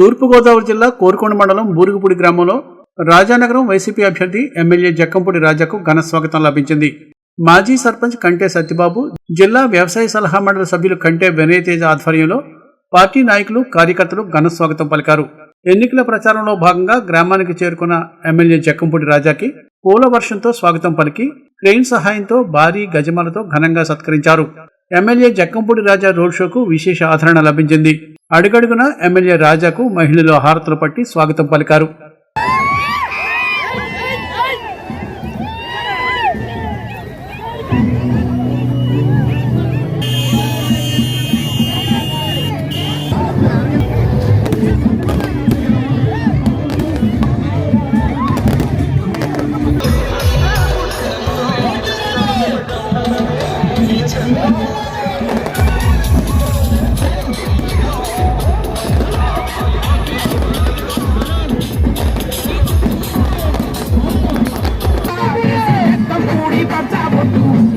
తూర్పుగోదావరి జిల్లా కోరుకొండ మండలం బూరుగుపూడి గ్రామంలో రాజానగరం వైసీపీ అభ్యర్థి ఎమ్మెల్యే జక్కంపూడి రాజాకు ఘన స్వాగతం లభించింది. మాజీ సర్పంచ్ కంటే సత్యబాబు జిల్లా వ్యవసాయ సలహా మండలి సభ్యులు కంటే వినయ్ తేజ ఆధ్వర్యంలో పార్టీ నాయకులు కార్యకర్తలు ఘన స్వాగతం పలికారు. ఎన్నికల ప్రచారంలో భాగంగా గ్రామానికి చేరుకున్న ఎమ్మెల్యే జక్కంపూడి రాజాకి పూల వర్షంతో స్వాగతం పలికి క్రెయిన్ సహాయంతో భారీ గజమాలతో ఘనంగా సత్కరించారు. ఎమ్మెల్యే జక్కంపూడి రాజా రోడ్ షోకు విశేష ఆదరణ లభించింది. అడుగడుగున ఎమ్మెల్యే రాజాకు మహిళలు హారతులు పట్టి స్వాగతం పలికారు.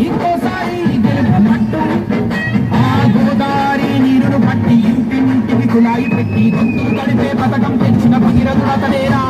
ఇంకోసారి గెలుపు ఆ గోదావరి నీరును పట్టి ఇంటింటికి కులాయి పెట్టి గొంతు తడిపే పథకం తెచ్చిన భగీరథుడు అతడేనా